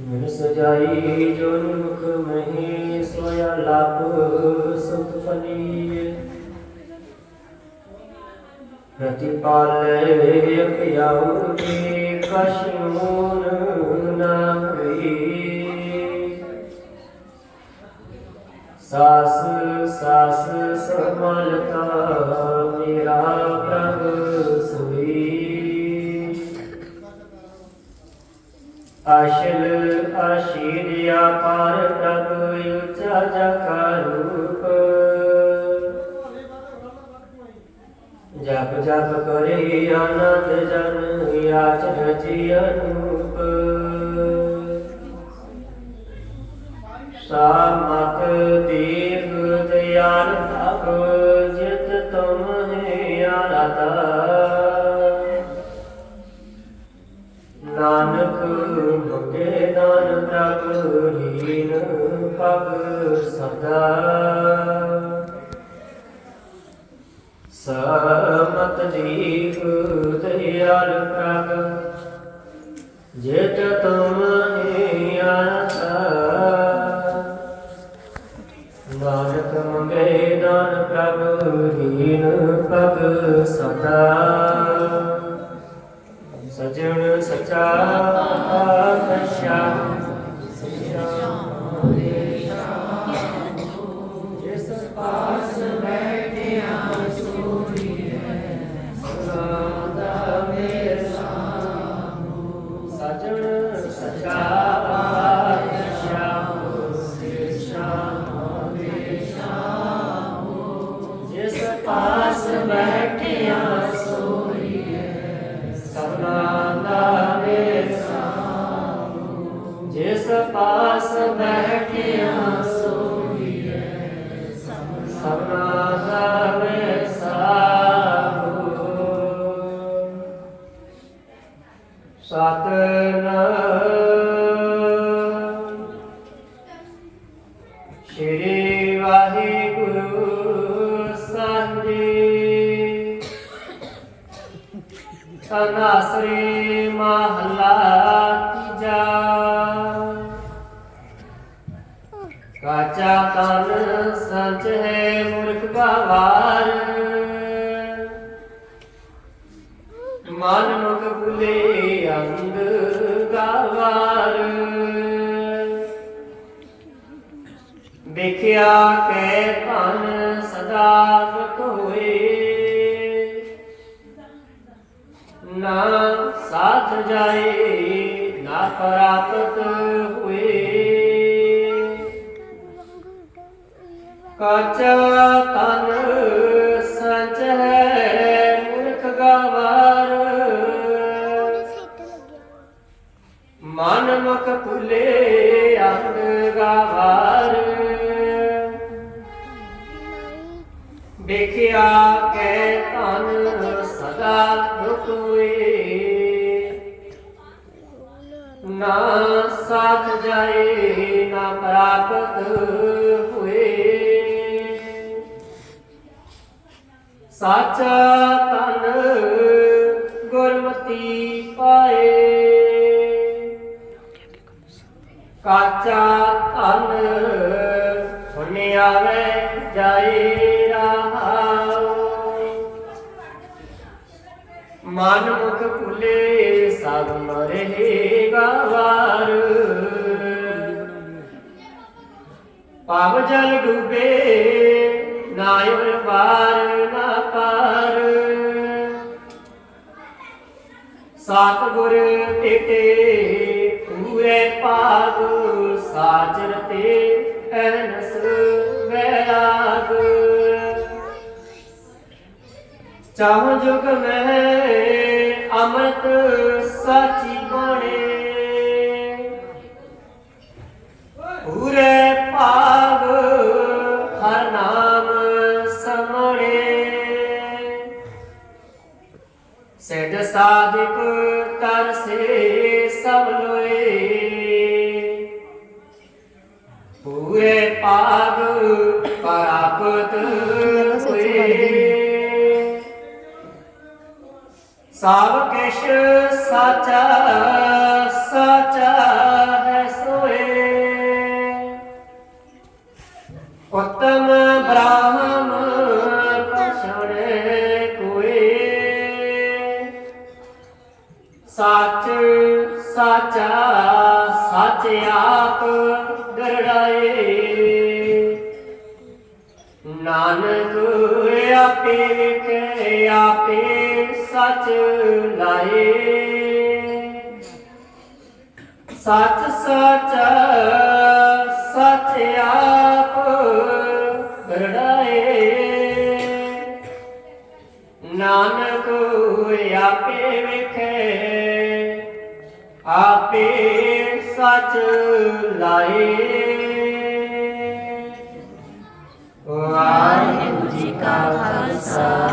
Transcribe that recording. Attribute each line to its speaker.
Speaker 1: ਮਨ ਸਜਾਈ ਜੋ ਮੁਖ ਮਹੀ, ਸੋਇਆ ਲਾਭ ਸੁਖ ਪਨੀਏ। ਪ੍ਰਤਿਪਾਲੇ ਅਪਿਆਉ ਕੀ ਕਛ ਮੂਨ ਨਾ ਹੋਈ ਸਾਸ ਸਾਸ ਸਮਲਤਾ ਮੇਰਾ ਪ੍ਰਭ ਸੁਈ। अशल अशीरिया पार प्रभु युचा जका रूप जप जप करी अनंत जन याच रचि अनूप सामत दीर्घ दयाल तप जित तुम है आरता ਸਮਤ ਦੀਪ ਪ੍ਰਭ। ਜਿਤ ਤੁਮ ਹੈ ਆਤਾ। ਨਾਨਕ ਮੰਗੇ ਦਾਨ ਪ੍ਰਭ, ਹੀਨ ਪਗ ਸਦਾ। ਸਜਣ ਸਚਾ ਪਾਤਸ਼ਾਹ ਪਾਸ ਬੈਠਿਆ ਸਭਨਾ ਦਾ ਵੇਸਾ। ਜਿਸ ਪਾਸ ਬੈਠਿਆ ਸੋਈਐ ਸਭਨਾ ਦਾ ਵੇਸਾ। ਸਤਨਾਮ ਤਨਾਸਰੀ ਮਹਲਾ ਤੀਜਾ ਕਾਚਾ ਤਨ ਸੱਚ ਹੈ ਮੂਰਖ ਗਵਾਰ ਮਨ ਮੁਖ ਭੁਲੇ ਅੰਧ ਗਵਾਰ ਦੇਖਿਆ ਕੈ ਧਨ ਸਦਾ ਦੁਖ ਹੋਏ। ਨਾ ਸਾਥ ਜਾਏ, ਨਾ ਪ੍ਰਾਪਤ ਹੋਏ। ਕਾਚਾ ਤਨ ਸੱਚ ਹੈ, ਮੂਰਖ ਗਵਾਰ। ਮਨ ਮੁਖ ਭੁਲੇ, ਅੰਧ ਗਵਾਰ। ਦੇਖਿਆ ਕੈ ਧਨ ਸਦਾ ਦੁਖ ਨਾ ਸਾਥ ਜਾਏ, ਨਾ ਪ੍ਰਾਪਤ ਹੋਏ। ਸਾਚਾ ਤਨ ਗੁਰਮਤੀ ਪਾਏ। ਕਾਚਾ ਧਨ ਹੁਣ ਆਵੇ ਜਾਏ। ਮਨ ਮੁਖ ਭੁਲੇ ਸਭ ਮਰੇ ਗਵਾਰ ਪਾਵ ਜਲ ਡੁਬੇ ਨਾਇਰ ਪਾਰ ਨਾ ਪਾਰ। ਸਾਤ ਗੁਰ ਟੇਟੇ, ਪੂਰੇ ਪਾਗ ਸਾਜਰ ਤੇ ਚਾਹ ਜੁਗ ਮੈਂ ਅੰਮ੍ਰਿਤ ਸਾਚੀ ਬਾਣੇ। ਪੂਰੇ ਭਾਗ ਹਰ ਨਾਮ ਸਮਣੇ। ਸੈਡ ਸਾਧਿਕ ਤਰਸੇ ਸਭ ਲੋਏ। ਪੂਰੇ ਪਾਗ ਪ੍ਰਾਪਤ ਸਭ ਕਿਛ ਸਾਚਾ ਸਾਚਾ ਹੈ ਸੋਏ। ਉਤਮ ਬ੍ਰਾਹਮ ਪਛੜੇ ਕੋਏ ਸੱਚ, ਸਾਚਾ, ਸੱਚ ਆਪ ਗਰੜਾਏ ਨਾਨਕ ਆਪੇ ਵਿਖੇ ਆਪੇ ਸੱਚ ਲਾਏ। ਸੱਚ ਸੱਚ ਸੱਚ ਆਪ ਗਰੜਾਏ ਨਾਨਕ ਆਪੇ ਵਿਖੇ, ਆਪੇ ਸੱਚ ਲਾਏ। ਜੀ ਕਾ ਖਾਲਸਾ